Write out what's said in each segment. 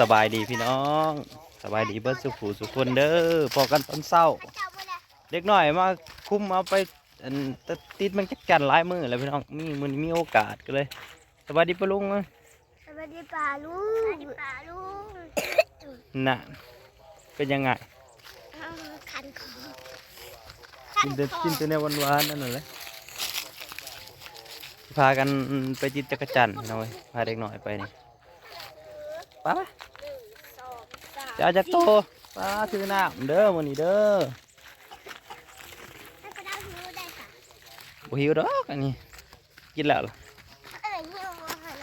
สบายดีพี่น้องสบายดีเบิร์สุขูสุขคนเด้อพอกันตอนเศร้า เด็กหน่อยมาคุมเอาไปอันตติดมันจักจันหลายมือแล้วพี่น้องมีมือนี้มีโอกาสก็เลย สบายดีปะลุงเอ้ยสวัสดีป่าลุงสวัสดีป่าลุงน่ะเป็นยังไงอ้าวคันคอกินแต่กินแต่ในวันวานๆนั่นแหละพากันไปจิตจักรจันทร์พี่น้องเอ้ยพาเด็กหน่อยไปนี่ไป้าสองสามจะเอาจักโตป้าถือน้ำเด้อมื้อนี้เด้อให้กระดาษหิวได้ค่ะบ่หิวดอกอันนี้กินแล้วล่ะเอ้ยหิวว่าอะไร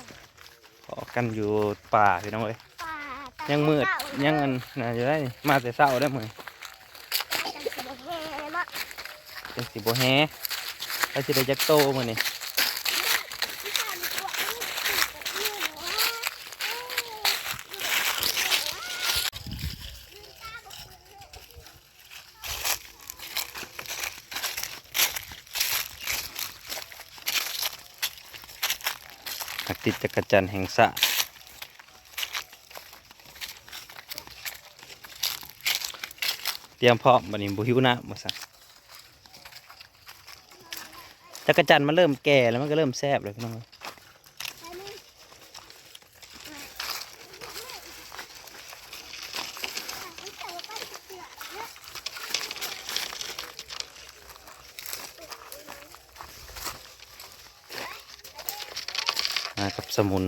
ขอกันอยู่ป่าพี่น้องเอ้ยป่าตายังมืดเต่ายังอันน่าจะได้นี่มาแต่เช้าได้อมื้อจังสิบ่แห่เลยมะจังสิบ่แฮไปสิได้จักโตมื้อนี้ พี่ชายมีตัวนี้ติดกับนี่หนูว่าเอ้ย หัก ติดจักรจันแห่งชาติเตรียมพร้อมบันนี้บุหิวน้ำบ่ซั่นจักรจันมันเริ่มแก่แล้วมันก็เริ่มแซบเลยพี่น้องเอ้ย อันนี้ มากับสมุน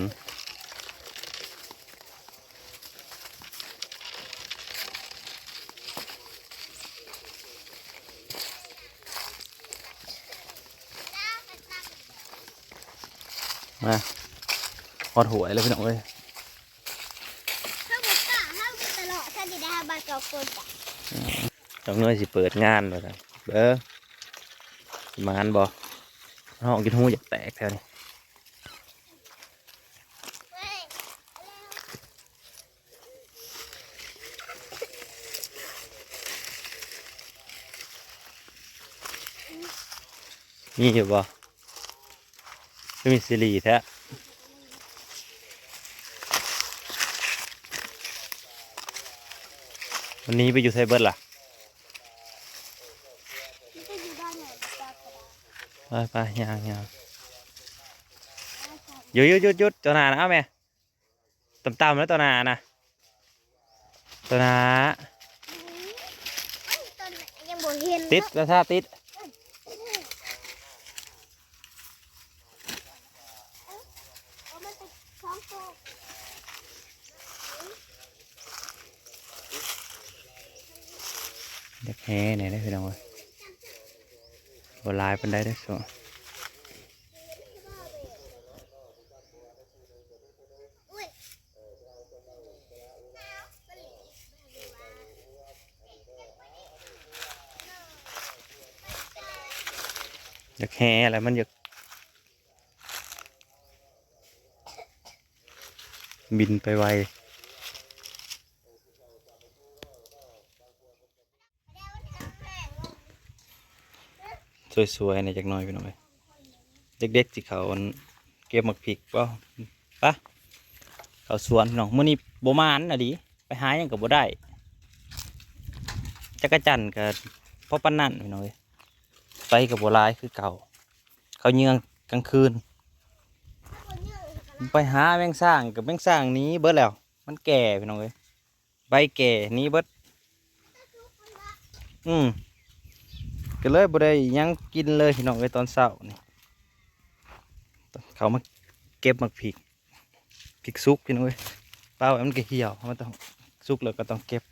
มาฮอดหวยเลยพี่น้องเอ้ยถ้าบุกกะถ้าบุกตลอดถ้าจะได้บาเกาคนจ้ะจังเงยสิเปิดงานเลยนะเบ้อสิมานบ่ห้องกินหูอยากแตกแถวนี้ มีอยู่บ่ก็มีซีรีส์แท้วันนี้ไปอยู่ไซเบิร์ล่ะมันจะอยู่ด้านไหนบ้างก็ได้ไปไปย่างย่างหยุดหยุดหยุดหยุดตัวหนานะเอาแม่ต่ำๆแล้วตัวหนานะตัวหนาเอ้ยต้นยังบ่เห็นติดกระทาติด เอา มันไปสองตัวเด็กแห่เนี่ยได้พี่น้องว้ยบหลายเปันได้ได้สัวอุ้ยเด็กแห่อะไรมันอยาก บินไปไวสวยๆในอยจักน่อยพี่น้อยเด็กๆสิเขาเก็บหมักพริกเปล่าปะเขาสวนน้องมื้อนี้โบมานน่ะดิไปหายังก็บ่ได้จักรจันทร์ก็พอปานนั่นพี่น้อยไปกับโบลายคือเก่า เขาเยืองกลางคืน ไปหาแมงสร้างกับแมงสร้างนี้เบิดแล้ว มันแก่พี่น้องเอ้ยใบแก่นี้เบิดอืมก็เลยบ่ได้ยังกินเลยพี่น้องเอ้ยตอนเช้านี่เขามาเก็บมักพริกพริกซุกพี่น้องเอ้ยเปล่ามันก็เหี่ยวมันต้องซุกแล้วก็ต้องเก็บ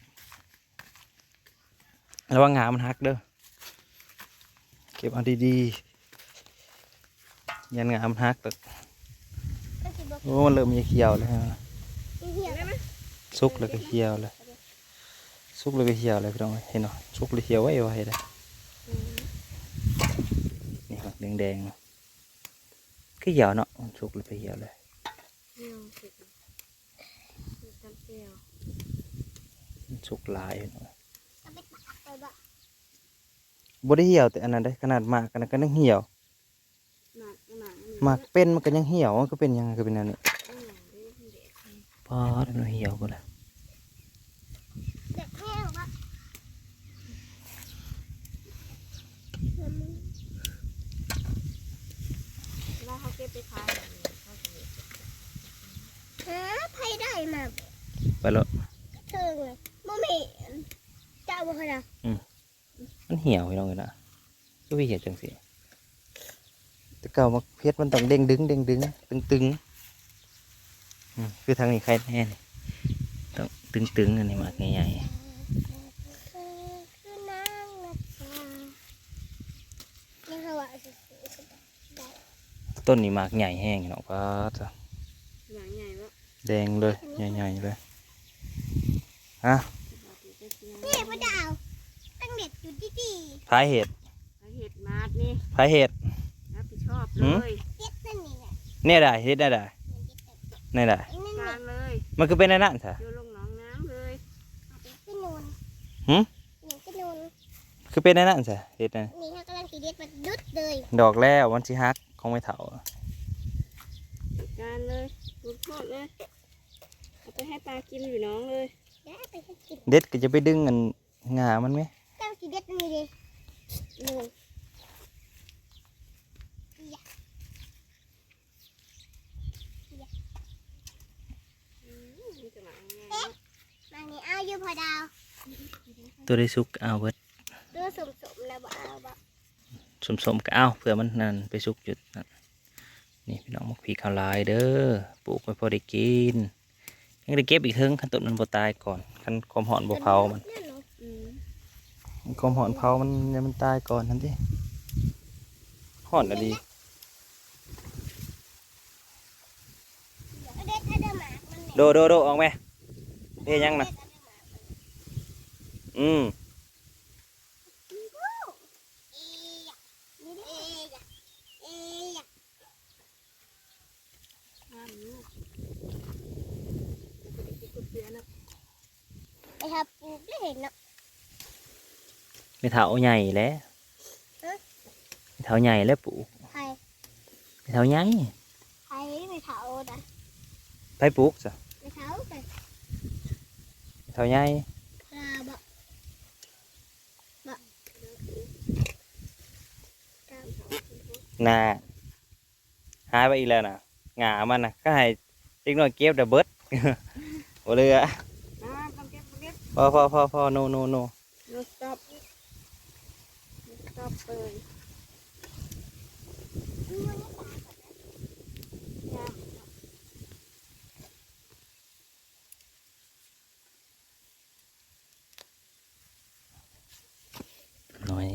ระวังหามันหักเด้อเก็บเอาดีๆยันงามฮักแต่ โอ้มันเริ่มมีเขียวแล้วฮะสุกแล้วก็เขียวเลยสุกแล้วก็เขียวเลยพี่น้องเห็นเนาะสุกแล้วเขียวไว้ไว้เลยนี่ครับแดงๆเนาะก็เขียวเนาะมันสุกแล้วก็เขียวเลยมันสุกหลายเนาะบ่ได้เหี่ยวแต่อันนั้นได้ขนาดหมากอันนั้นก็ยังเหี่ยว หมากเป็นมันก็ยังเหี่ยวมันก็เป็นยังไงก็เป็นอันนี้ปอดมันเหี่ยวหมดละเด็กแห้งปะแล้วเขาเก็บไปขายแบบนี้เขาจะมีหาไผได้มาไปแล้วเทิงเลยบ่มีเจ้าบ่คะนะมันเหี่ยวพี่น้องเลยนะก็วิเหี่ยวจังสิแต่ เก่ามาเพชรมันต้องเด้งดึงเด้งดึงตึงตึงอืมคือทางนี้ใครแน่นี่ต้องตึงตึงอันนี้มากใหญ่คือนางนัชชายังเขาว่าสิได้ๆต้นนี้มากใหญ่แห้งพี่น้องป้าดจ้ะหลังใหญ่แล้วแดงเลยใหญ่ๆเลยฮะนี่พ่อดาวตั้งเด็ดอยู่ที่ดีพายเห็ดเห็ดมาดนี่พายเห็ดรับผิดชอบหื เลมยเด็ดนั่นนี่แหละเนี่ยได้เห็ดได้ได้เนี่ยได้นั่นกนี่ลางเลยมันคือเป็นอันนั่นใช่โยนลงหนองน้ำเลยเอาไปขึ้นนูนหืมนี่ขึ้นนูนคือเป็นอันนั่นใช่เห็ดนะนี่เขากำลังสีเด็ดมาดุดเลยดอกแล้ววันที่ฮักของไม่เถาจัดการเลยรุดโทษเลยเอาไปให้ปลากินอยู่น้องเลยเดี๋ยวเอาไปให้กินเด็ดก็จะไปดึงอันงามันไหมกำลังสีเด็ดนั่นนี่เลยนูนอืม มันจะหลังใหญ่แล้วมานี่เอาอยู่พ่อดาวตัวได้ซุกเอาเบิดเรือสมสมๆแล้วบ่เอาบ่สมๆก็เอาเผื่อมันนั่นไปซุกจุดนั่นนี่พี่น้องมักพีข้าวลายเด้อปลูกไว้พอได้กินยังได้เก็บอีกเทิงขั้นต้นมันบ่ตายก่อนขั้นความหอนบ่เผามันนั่นเนาะอืมความหอนเผามันยังมันตายก่อนนั่นดิหอนอะดี เอาเด็ดเอาเดอหมากมัน โดโดโดออกไหมเอ๊ยยังน่ะอืมห้ามลูกจะไปกินก๋วยเตี๋ยวนะไปหาปลูกได้เห็นเนาะไม่เถาใหญ่แล้วฮะไม่เถาใหญ่แล้วปลูกใครไม่เถาใหญ่ใครไม่เถานะไปปลูกจ้ะ ไม่เถาแต่ ไม่ เถาใหญ่าบ่บ่ตามน่าหายไปอีกแล้วนะหงามันนะก็ให้เล็กน้อยเก็บเดอะเบิรืออ่าต้อเก็บต้องเก็บพอพอพอพอโนโนโน no stop no stop เลย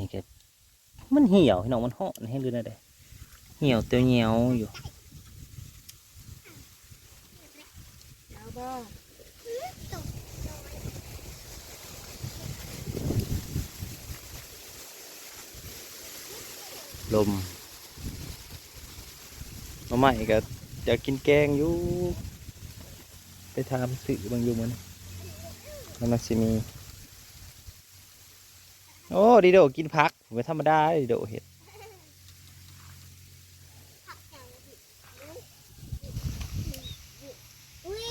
นี่แก มันเหี่ยวพี่น้องมันห่อนให้เลยนะเด้เหี่ยวเตียวเหี่ยวอยู่ลมมาใหม่ก็อยากกินแกงอยู่ ไปทำสื่อบางอยู่มันมันมาสิมี โอ้ดีโดกินพักไม่ธรรมดาดีโดเห็ดอุ้ย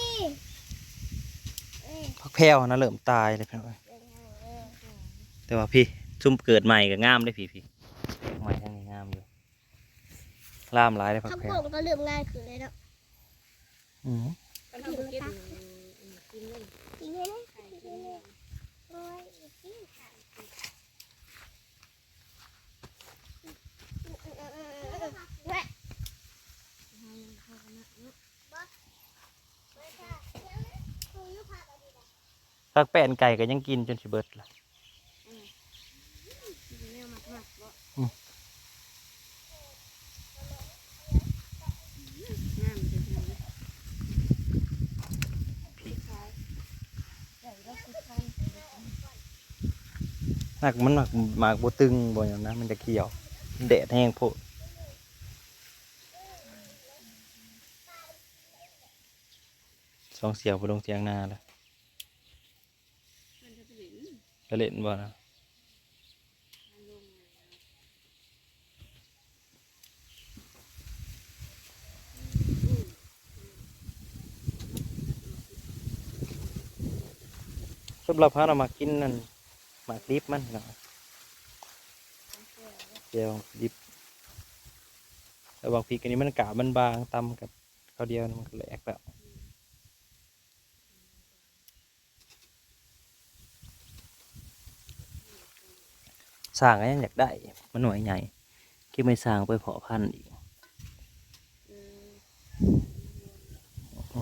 เอ้ยพักแพรวนะเริ่มตายเลยพี่น้องแต่ว่าพี่ซุ่มเกิดใหม่ก็งามเลยพี่พี่ใหม่ทั้งนี้งามอยู่ล่ามหลายเลยพักข้าวแพรโป่วงก็เริ่มง่ายขึ้นเลยเนาะอืม มันเอาไปเก็บกินเลย อีกเลยนะอีกเลยนะโอ้ยอีกทีค่ะแหวะ พักแป้นไก่ก็ยังกินจนสิเบิดละแนวมักมักบ่อืมงามจริงๆเลยขายใหญ่แล้วคือคันหนักมันหนักหมากบตึงบ่อย่างนั้นมันจะเขียวแดดแห้งโพดสองเสียวไปลงเสียงนาแล้ว จะเล่นบ่นะสำหรับพาเรามากินนั่นมาดิบมันนะเดียวดิบแต่บางพีกันนี้มันกะมันบางตำกับข้าวเดียวมันก็แหลกแล้ว สร้างก็ยังอยากได้ มันหน่วยใหญ่คิดไม่สร้างไปเพาะพันธุ์อีกอื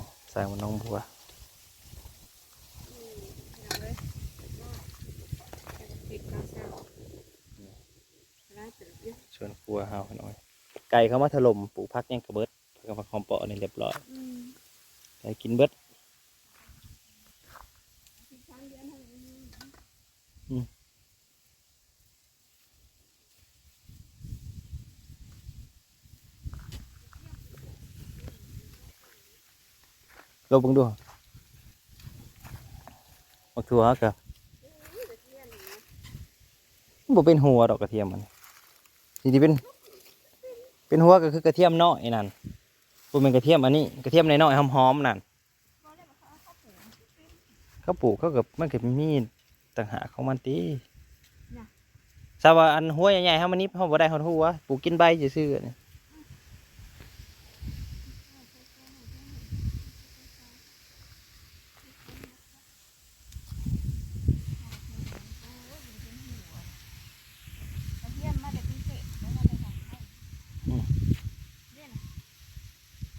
มสร้างมันน้องบัวเอาเลยปิดกาเซลร้านเติบเยอะชวนครัวเฮาหน่อย ไก่เขามาถล่มปลูกพักยังกระเบิดพักกับพักหอมเปาะนี่เรียบร้อยอืมไก่กินเบิด ช้างเดือนเท่านั้น ลบเบิ่งดูบักถั่วกะมันบ่เป็นหัวดอกกระเทียมมันทีนี้เป็น เป็นหัวก็คือกระเทียมน้อยนั่นบ่เป็นกระเทียมอันนี้กระเทียมน้อยๆหอมๆนั่นเขาปลูกเขากับมันก็มีต่างหากของมันติทราบว่าอันหัวใหญ่ๆเฮามันนี้เฮาบ่ได้ฮอดหัวปลูกกินใบซื่อๆนี่ กระเทียมมาแต่พิเศษแล้วมาแต่ของไทย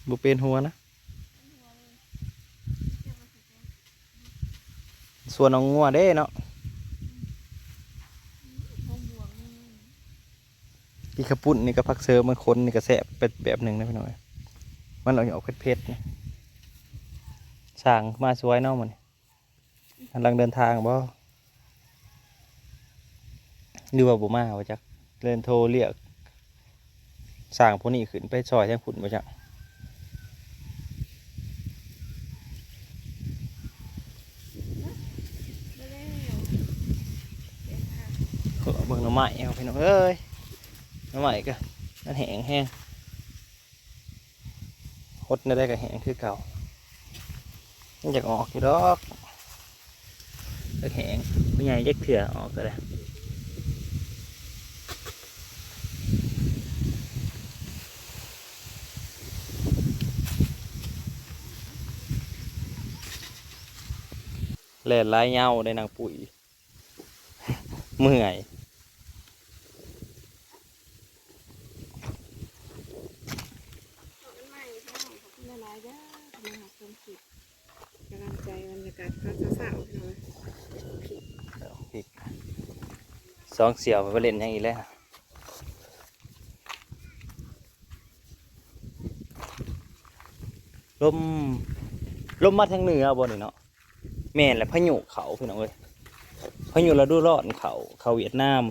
บ่เป็นหัวนะ ส่วนของงัวเด้เนาะหอมบวงนี่ที่ขปุ่นนี่ก็พักเสริมมันคนนี่ก็แสบเป็นแบบหนึ่งนะพี่น้อยมันเราออกเผ็ดๆนะสั่งมาสวยเนาะมันกำลังเดินทางบ่หรือว่าบ่มาว่าจักเดินโทรเรียกสั่งพวกนี้ขึ้นไปซอยแทงฝุ่นบ่จัก ไม่ได้เก็บผัก เบิ่งหน่อไม้เอาพี่น้องเอ้ยหน่อไม้ก็มันแห้งแห้งฮดได้ก็แห้งคือเก่ามันอยากออกอยู่ดอกเลิกแห้งผู้ใหญ่เล็กเถื่อออกก็ได้แล่นลายเงาได้นางปุ๋ยเมื่อย ขอบคุณใหม่ค่ะขอบคุณหลายๆเด้อทำไมหาความคิดกำลังใจบรรยากาศเขาจะ สาวๆหน่อยผิกสองเสี่ยวไปเล่นอย่างอีกแล้วลมลมมาทางเหนือบนนี่เนาะแม่นแหละพายุเขาพี่น้องเอ้ยพายุฤดูร้อนเขาเขาเวียดนาม